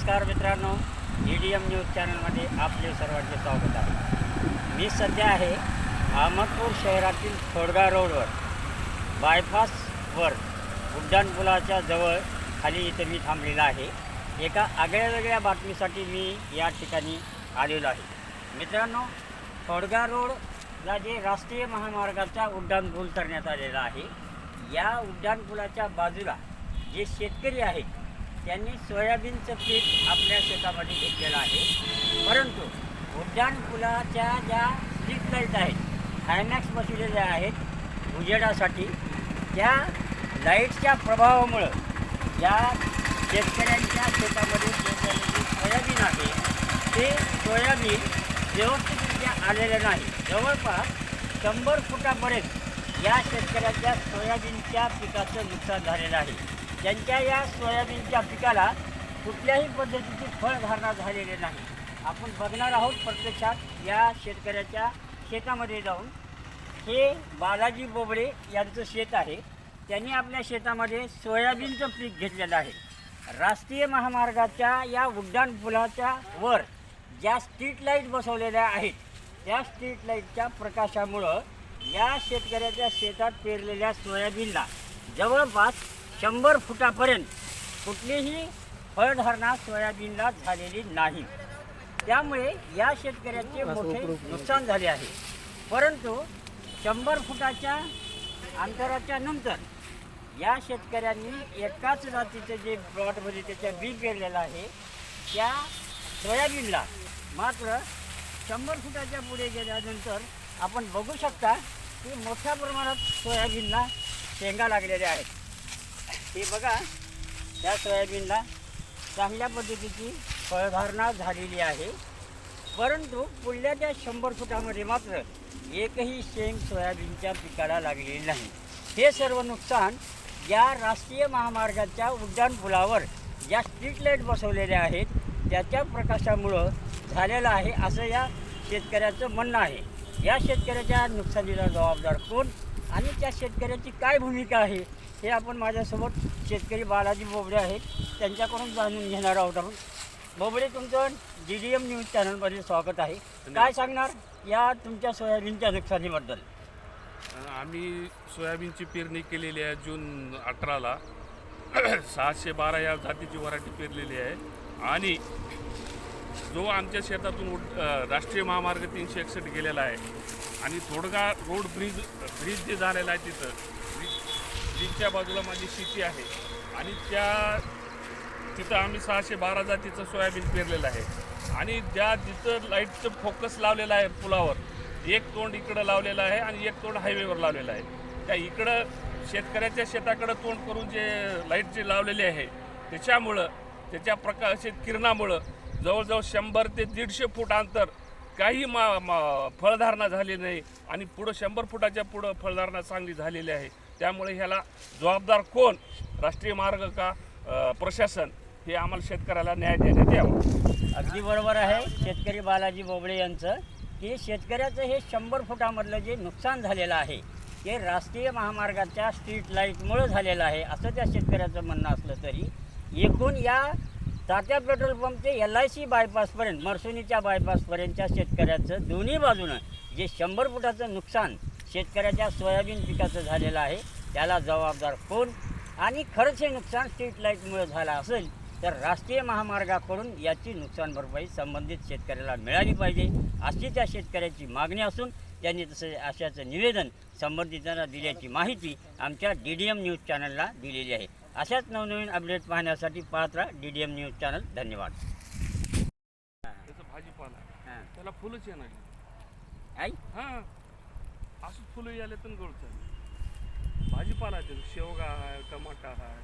नमस्कार मित्रांनो E D M news चॅनलमध्ये आपले सर्वांचे स्वागत आहे. मी सध्या आहे अहमदपूर शहरातील थोडगा रोडवर. बायपासवर उड्डाणपुलाच्या जवळ खाली इथे मी थांबलेला आहे. एका आगळ्या वेगळ्या बातमीसाठी मी या ठिकाणी आलेलो आहे. मित्रांनो थोडगा रोडला जे राष्ट्रीय महामार्गाचा उड्डाणपूल करण्यात आलेला आहे या उड्डाणपुलाच्या बाजूला जे शेतकरी आहेत त्यांनी सोयाबीनचं पीक आपल्या शेतामध्ये घेतलेलं आहे. परंतु उड्डाणपुलाच्या ज्या स्ट्रीट लाइट आहेत हायमॅक्स बसवलेल्या आहेत उजेडासाठी त्या लाईटच्या प्रभावामुळं या शेतकऱ्यांच्या शेतामध्ये जे सोयाबीन आहे ते सोयाबीन व्यवस्थितरित्या आलेलं नाही. जवळपास शंभर फुटापर्यंत या शेतकऱ्याच्या सोयाबीनच्या पिकाचं नुकसान झालेलं आहे. त्यांच्या या सोयाबीनच्या पिकाला कुठल्याही पद्धतीची फळधारणा झालेली नाही. आपण बघणार आहोत प्रत्यक्षात या शेतकऱ्याच्या शेतामध्ये जाऊन हे बालाजी बोबडे यांचं शेत आहे. त्यांनी आपल्या शेतामध्ये सोयाबीनचं पीक घेतलेलं आहे. राष्ट्रीय महामार्गाच्या या उड्डाण पुलाच्या वर ज्या स्ट्रीट लाइट बसवलेल्या आहेत त्या स्ट्रीट लाईटच्या प्रकाशामुळं या शेतकऱ्याच्या शेतात पेरलेल्या सोयाबीनला जवळपास शंभर फुटापर्यंत कुठलीही फळधारणा सोयाबीनला झालेली नाही. त्यामुळे या शेतकऱ्याचे मोठे नुकसान झाले आहे. परंतु शंभर फुटाच्या अंतराच्या नंतर या शेतकऱ्यांनी एकाच जातीचं जे प्लॉटमध्ये त्याच्या बी पेरलेलं आहे त्या सोयाबीनला मात्र शंभर फुटाच्या पुढे गेल्यानंतर आपण बघू शकता की मोठ्या प्रमाणात सोयाबीनला शेंगा लागलेल्या आहेत. हे बघा त्या सोयाबीनला चांगल्या पद्धतीची फळधारणा झालेली आहे. परंतु पुढल्या त्या शंभर फुटामध्ये मात्र एकही शेंग सोयाबीनच्या पिकाला लागलेली नाही. हे सर्व नुकसान या राष्ट्रीय महामार्गाच्या उड्डाणपुलावर ज्या स्ट्रीट लाइट बसवलेल्या आहेत त्याच्या प्रकाशामुळं झालेलं आहे असं या शेतकऱ्याचं म्हणणं आहे. या शेतकऱ्याच्या नुकसानीला जबाबदार कोण आणि त्या शेतकऱ्याची काय भूमिका आहे? हे आपण माझ्यासोबत शेतकरी बालाजी बोबडे आहेत. त्यांच्याकडून जाणून घेणार आहोत आपण. बोबडे तुमचं डी डी एम न्यूज चॅनलमध्ये स्वागत आहे. काय सांगणार या तुमच्या सोयाबीनच्या नुकसानीबद्दल? आम्ही सोयाबीनची पेरणी केलेली आहे जून अठराला. सहाशे बारा या जातीची व्हरायटी पेरलेली आहे. आणि जो आमच्या शेतातून राष्ट्रीय महामार्ग तीनशे एकसष्ट गेलेला आहे. आणि थोडगा रोड ब्रिज ब्रिज जे झालेला आहे तिथं ब्रिज बाजूला माझी शेती आहे. आणि त्या तिथं आम्ही सहाशे बारा जातीचं सोयाबीन पेरलेलं आहे. आणि ज्या जिथं लाईटचं फोकस लावलेलं आहे पुलावर एक तोंड इकडं लावलेलं आहे आणि एक तोंड हायवेवर लावलेलं आहे. त्या इकडं शेतकऱ्याच्या शेताकडं तोंड करून जे लाइट जे लावलेले आहे त्याच्यामुळं त्याच्या प्रकाशित किरणामुळं जवळजवळ शंभर ते दीडशे फूट अंतर काही मा मा- फळधारणा झाली नाही आणि पुढं शंभर फुटाच्या पुढं फळधारणा चांगली झालेली आहे. त्यामुळे ह्याला जबाबदार कोण? राष्ट्रीय मार्ग का प्रशासन? हे आम्हाला शेतकऱ्याला न्याय देण्यात यावा. अगदी बरोबर आहे शेतकरी बालाजी बोबडे यांचं की शेतकऱ्याचं हे शंभर फुटामधलं जे नुकसान झालेलं आहे ते राष्ट्रीय महामार्गाच्या स्ट्रीट लाईटमुळं झालेलं आहे असं त्या शेतकऱ्याचं म्हणणं असलं तरी एकूण या तात्या पेट्रोल पंप ते एल आय सी बायपासपर्यंत मर्सुनीच्या बायपासपर्यंतच्या शेतकऱ्याचं दोन्ही बाजूनं जे शंभर फुटाचं नुकसान शेतकऱ्याच्या सोयाबीन पिकाचं झालेलं आहे त्याला जबाबदार कोण? आणि खरंच हे नुकसान स्ट्रीट लाईटमुळे झालं असेल तर राष्ट्रीय महामार्गाकडून याची नुकसान भरपाई संबंधित शेतकऱ्याला मिळाली पाहिजे अशी त्या शेतकऱ्याची मागणी असून त्यांनी तसं अशाचं निवेदन संबंधितांना दिल्याची माहिती आमच्या डी डी एम न्यूज चॅनलला दिलेली आहे. अशाच नवनवीन अपडेट पाहण्यासाठी पाहत राहा D D M news channel. धन्यवाद. त्याचं भाजीपाला. त्याला फुलंच येणार आई? हां. असंच फुलं याले तर गळतं. भाजीपाला आहे शेवगा आहे टमाटा आहे.